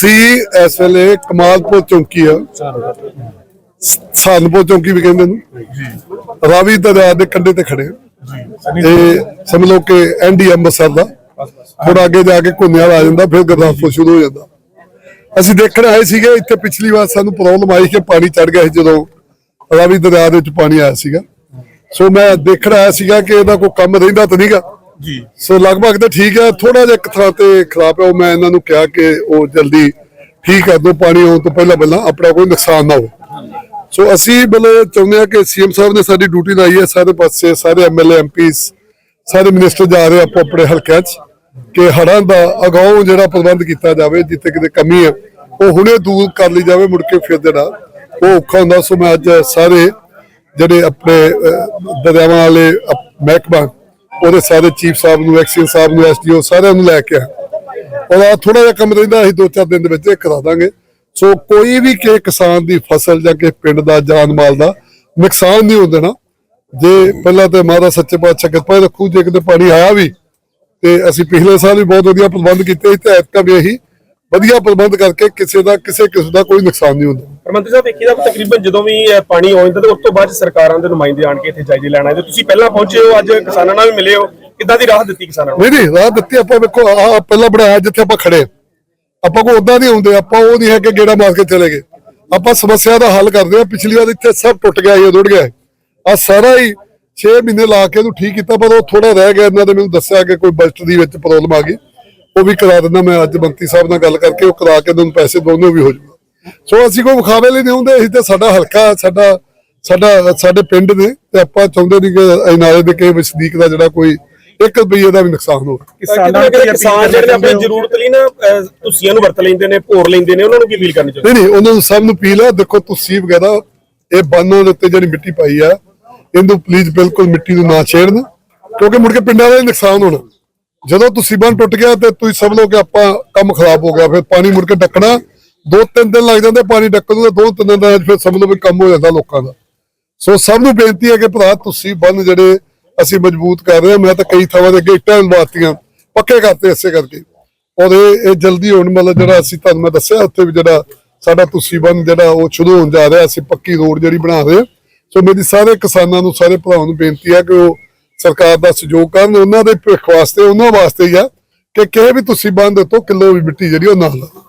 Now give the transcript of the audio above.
ਸੀ ਇਸ ਵੇਲੇ ਕਮਾਲਪੁਰ ਚੌਂਕੀ ਆ। ਸਾਨਪੁਰ ਚੌਂਕੀ ਵੀ ਕਹਿੰਦੇ ਨੂੰ। ਰਾਵੀ ਦਰਿਆ ਦੇ ਕੰਢੇ ਤੇ ਖੜੇ ਆ। ਇਹ ਸਮਝ ਲਓ ਕਿ ਐਨਡੀ ਅੰਮ੍ਰਿਤਸਰ ਦਾ। ਥੋੜਾ ਅੱਗੇ ਜਾ ਕੇ ਘੁੰਨਿਆਲ ਆ ਜਾਂਦਾ ਫਿਰ ਗੁਰਦਾਸਪੁਰ ਸ਼ੁਰੂ ਹੋ ਜਾਂਦਾ। ਅਸੀਂ ਦੇਖਣ ਆਏ ਸੀਗੇ ਇੱਥੇ ਪਿਛਲੀ ਵਾਰ ਸਾਨੂੰ ਪ੍ਰੋਬਲਮ ਆਈ ਕਿ ਪਾਣੀ ਚੜ ਗਿਆ ਸੀ ਜਦੋਂ ਰਾਵੀ ਦਰਿਆ ਦੇ ਵਿੱਚ ਪਾਣੀ ਆਇਆ ਸੀਗਾ। ਸੋ ਮੈਂ ਦੇਖਣ ਆਇਆ ਸੀਗਾ ਕਿ ਇਹਦਾ ਕੋਈ ਕੰਮ ਰਹਿੰਦਾ ਤਾਂ ਨਹੀਂਗਾ। ਜੀ। ਸੋ ਲਗਭਗ ਤਾਂ ਠੀਕ ਹੈ ਥੋੜਾ ਜਿਹਾ ਇੱਕ ਥਾਂ ਤੇ ਖਰਾਬ ਹੈ ਉਹ ਮੈਂ ਇਹਨਾਂ ਨੂੰ ਕਿਹਾ ਕਿ ਉਹ ਜਲਦੀ ਠੀਕ ਕਰ ਦਿਓ ਪਾਣੀ ਆਉਣ ਤੋਂ ਪਹਿਲਾਂ ਪਹਿਲਾਂ ਆਪਣਾ ਕੋਈ ਨੁਕਸਾਨ ਨਾ ਹੋਵੇ। ਸੋ ਅਸੀਂ ਬਲੇ ਚਾਹੁੰਦੇ ਹਾਂ ਕਿ ਸੀਐਮ ਸਾਹਿਬ ਨੇ ਸਾਡੀ ਡਿਊਟੀ ਲਾਈ ਹੈ ਸਾਰੇ ਪਾਸੇ ਸਾਰੇ ਐਮਐਲਏ ਐਮਪੀਸ ਸਾਰੇ ਮਿਨਿਸਟਰ ਜਾ ਰਹੇ ਆਪੋ ਆਪਣੇ ਹਲਕਿਆਂ 'ਚ। ਕਿ ਹੜ੍ਹਾਂ ਦਾ ਅਗਾਊਂ ਜਿਹੜਾ ਪ੍ਰਬੰਧ ਕੀਤਾ ਜਾਵੇ, ਜਿੱਥੇ ਕਿਤੇ ਕਮੀ ਹੈ, ਉਹ ਹੁਣੇ ਦੂਰ ਕਰ ਲਈ ਜਾਵੇ, ਮੁੜ ਕੇ ਫਿਰ ਜਿਹੜਾ ਉਹ ਔਖਾ ਹੁੰਦਾ। ਸੋ ਮੈਂ ਅੱਜ ਸਾਰੇ ਜਿਹੜੇ ਆਪਣੇ ਦਰਿਆਵਾਂ ਵਾਲੇ ਮਹਿਕਮਾ, ਉਹਦੇ ਸਾਰੇ ਚੀਫ ਸਾਹਿਬ ਨੂੰ, ਐਕਸੀਅਨ ਸਾਹਿਬ ਨੂੰ, ਐਸਡੀਓ ਸਾਰਿਆਂ ਨੂੰ ਲੈ ਕੇ ਆਇਆ ਉਹਦਾ ਥੋੜਾ ਜਿਹਾ ਕੰਮ ਰਹਿੰਦਾ, ਅਸੀਂ ਦੋ ਚਾਰ ਦਿਨ ਦੇ ਵਿੱਚ ਕਰਾ ਦਾਂਗੇ। ਸੋ ਕੋਈ ਵੀ ਕਿ ਕਿਸਾਨ ਦੀ ਫਸਲ ਜਾਂ ਕਿ ਪਿੰਡ ਦਾ, ਜਾਨ ਮਾਲ ਦਾ ਨੁਕਸਾਨ ਨਹੀਂ ਹੋਣ ਦੇਣਾ। ਜੇ ਪਹਿਲਾਂ ਤੇ ਮਾਤਾ ਸੱਚੇ ਪਾਤਸ਼ਾਹ ਕਿਰਪਾ ਰੱਖੂ, ਜੇ ਕਿਤੇ ਪਾਣੀ ਆਇਆ ਵੀ ਤੇ ਅਸੀਂ ਪਿਛਲੇ ਸਾਲ ਵੀ ਬਹੁਤ ਵਧੀਆ ਪ੍ਰਬੰਧ ਕੀਤੇ ਸੀ ਤੇ ਐਤਕਾਂ ਵੀ ਇਹੀ ਵਧੀਆ ਪ੍ਰਬੰਧ ਕਰਕੇ ਕਿਸੇ ਦਾ ਕਿਸੇ ਕਿਸਮ ਦਾ ਕੋਈ ਨੁਕਸਾਨ ਨਹੀਂ ਹੁੰਦਾ। ਪ੍ਰਮੰਤਰੀ ਸਾਹਿਬ ਦੇਖੀ ਦਾ ਤਕਰੀਬਨ ਜਦੋਂ ਵੀ ਪਾਣੀ ਆਉਂਦਾ ਤੇ ਉਸ ਤੋਂ ਬਾਅਦ ਸਰਕਾਰਾਂ ਦੇ ਨੁਮਾਇੰਦੇ ਆਣ ਕੇ ਇੱਥੇ ਜਾਇਜ਼ੇ ਲੈਣ ਆਏ। ਤੇ ਤੁਸੀਂ ਪਹਿਲਾਂ ਪਹੁੰਚੇ ਹੋ ਅੱਜ ਕਿਸਾਨਾਂ ਨਾਲ ਵੀ ਮਿਲੇ ਹੋ। ਕਿੱਦਾਂ ਦੀ ਰਾਹਤ ਦਿੱਤੀ ਕਿਸਾਨਾਂ ਨੂੰ? ਨਹੀਂ ਨਹੀਂ ਰਾਹ ਦਿੱਤੀ ਆਪਾਂ ਵੇਖੋ ਆ ਪਹਿਲਾਂ ਬਣਾਇਆ ਜਿੱਥੇ ਆਪਾਂ ਖੜੇ। ਆਪਾਂ ਕੋ ਉਦਾਂ ਨਹੀਂ ਹੁੰਦੇ ਆਪਾਂ ਉਹ ਨਹੀਂ ਹੈ ਕਿ ਗੇੜਾ ਮਾਰ ਕੇ ਚਲੇ ਗਏ। ਆਪਾਂ ਸਮੱਸਿਆ ਦਾ ਹੱਲ ਕਰਦੇ ਆ ਪਿਛਲੀ ਵਾਰ ਇੱਥੇ ਸਭ ਟੁੱਟ ਗਿਆ ਸੀ ਰੁੜ ਗਿਆ ਆ ਸਾਰਾ ਹੀ 6 ਮਹੀਨੇ ਲਾ ਕੇ ਇਹਨੂੰ ਠੀਕ ਕੀਤਾ ਪਰ ਉਹ ਥੋੜਾ ਰਹਿ ਗਿਆ ਇਹਨਾਂ ਨੇ ਮੈਨੂੰ ਦੱਸਿਆ ਕਿ ਕੋਈ ਬਜਟ ਦੀ ਵਿੱਚ ਪ੍ਰੋਬਲਮ ਆ ਗਈ। ਉਹ ਵੀ ਕਰਾ ਦਿੰਦਾ ਮੈਂ ਅੱਜ ਮੰਤਰੀ ਸਾਹਿਬ ਨਾਲ ਗੱਲ ਕਰਕੇ ਉਹ ਕਰਾ ਕੇ ਤੁਹਾਨੂੰ ਪੈਸੇ ਦੋਨੋਂ ਵੀ ਹੋ ਜਾਊਗਾ ਸੋ ਅਸੀਂ ਕੋਈ ਵਿਖਾਵੇ ਲਈ ਨਹੀਂ ਹੁੰਦੇ ਅਸੀਂ ਤੇ ਸਾਡਾ ਹਲਕਾ ਸਾਡਾ ਸਾਡਾ ਸਾਡੇ ਪਿੰਡ ਨੇ ਤੇ ਆਪਾਂ ਚਾਹੁੰਦੇ ਨਹੀਂ ਕਿ ਇਹ ਨਾਲੇ ਦੇ ਕਿਸੇ ਵਸਨੀਕ ਦਾ ਜਿਹੜਾ ਕੋਈ 1 ਰੁਪਈਏ ਦਾ ਵੀ ਨੁਕਸਾਨ ਹੋਵੇ। ਕਿਸਾਨਾਂ ਜਿਹੜੇ ਆਪਣੀ ਜ਼ਰੂਰਤ ਲਈ ਨਾ ਤੁਸੀਆਂ ਨੂੰ ਵਰਤ ਲੈਂਦੇ ਨੇ ਭੋਰ ਲੈਂਦੇ ਨੇ ਉਹਨਾਂ ਨੂੰ ਕੀ ਅਪੀਲ ਕਰਨੀ ਚਾਹੀਦੀ ਨਹੀਂ ਨਹੀਂ ਉਹਨਾਂ ਨੂੰ ਸਭ ਨੂੰ ਅਪੀਲ ਹੈ ਦੇਖੋ ਤੁਸੀਂ ਵਗੈਰਾ ਇਹ ਬਾਨਾਂ ਦੇ ਉੱਤੇ ਜਿਹੜੀ ਮਿੱਟੀ ਪਾਈ ਆ ਇਹਨੂੰ ਪਲੀਜ਼ ਬਿਲਕੁਲ ਮਿੱਟੀ ਨੂੰ ਨਾ ਛੇੜਨ, ਕਿਉਂਕਿ ਮੁੜ ਕੇ ਪਿੰਡਾਂ ਦਾ ਹੀ ਨੁਕਸਾਨ ਹੋਣਾ। ਜਦੋਂ ਤੁਸੀਂ ਬੰਨ ਟੁੱਟ ਗਿਆ ਤੇ ਤੁਸੀਂ ਸਮਝ ਲਓ ਕਿ ਆਪਾਂ ਕੰਮ ਖਰਾਬ ਹੋ ਗਿਆ, ਫਿਰ ਪਾਣੀ ਮੁੜ ਕੇ ਡੱਕਣਾ, ਦੋ ਤਿੰਨ ਦਿਨ ਲੱਗ ਜਾਂਦੇ ਪਾਣੀ ਡੱਕਣ ਨੂੰ ਤੇ ਦੋ ਤਿੰਨ ਦਿਨਾਂ 'ਚ ਫਿਰ ਸਮਝ ਲਓ ਵੀ ਕੰਮ ਹੋ ਜਾਂਦਾ ਲੋਕਾਂ ਦਾ। ਸੋ ਸਭ ਨੂੰ ਬੇਨਤੀ ਹੈ ਕਿ ਭਰਾ, ਤੁਸੀਂ ਬੰਨ ਜਿਹੜੇ ਅਸੀਂ ਮਜ਼ਬੂਤ ਕਰ ਰਹੇ ਹਾਂ, ਮੈਂ ਤਾਂ ਕਈ ਥਾਵਾਂ ਦੇ ਗੇਟਾਂ ਲਵਾਤੀਆਂ ਪੱਕੇ ਕਰਤੇ ਇਸੇ ਕਰਕੇ। ਔਰ ਇਹ ਇਹ ਜਲਦੀ ਹੋਣ, ਮਤਲਬ ਜਿਹੜਾ ਅਸੀਂ ਤੁਹਾਨੂੰ ਮੈਂ ਦੱਸਿਆ, ਉੱਥੇ ਵੀ ਜਿਹੜਾ ਸਾਡਾ ਤੁਸੀਂ ਬੰਨ ਜਿਹੜਾ ਉਹ ਸ਼ੁਰੂ ਹੋਣ ਜਾ ਰਿਹਾ, ਅਸੀਂ ਪੱਕੀ ਰੋਡ ਜਿਹੜੀ ਬਣਾ ਰਹੇ ਹਾਂ ਸੋ ਮੇਰੀ ਸਾਰੇ ਕਿਸਾਨਾਂ ਨੂੰ, ਸਾਰੇ ਭਰਾਵਾਂ ਨੂੰ ਬੇਨਤੀ ਹੈ ਕਿ ਉਹ ਸਰਕਾਰ ਦਾ ਸਹਿਯੋਗ ਕਰਨ। ਉਹਨਾਂ ਦੇ ਭਵਿੱਖ ਵਾਸਤੇ, ਉਹਨਾਂ ਵਾਸਤੇ ਹੀ ਆ ਕਿ ਕਿਸੇ ਵੀ ਤੁਸੀਂ ਬੰਦ ਤੋਂ ਕਿਲੋ ਵੀ ਮਿੱਟੀ ਜਿਹੜੀ ਉਹ ਨਾ ਲਾਓ।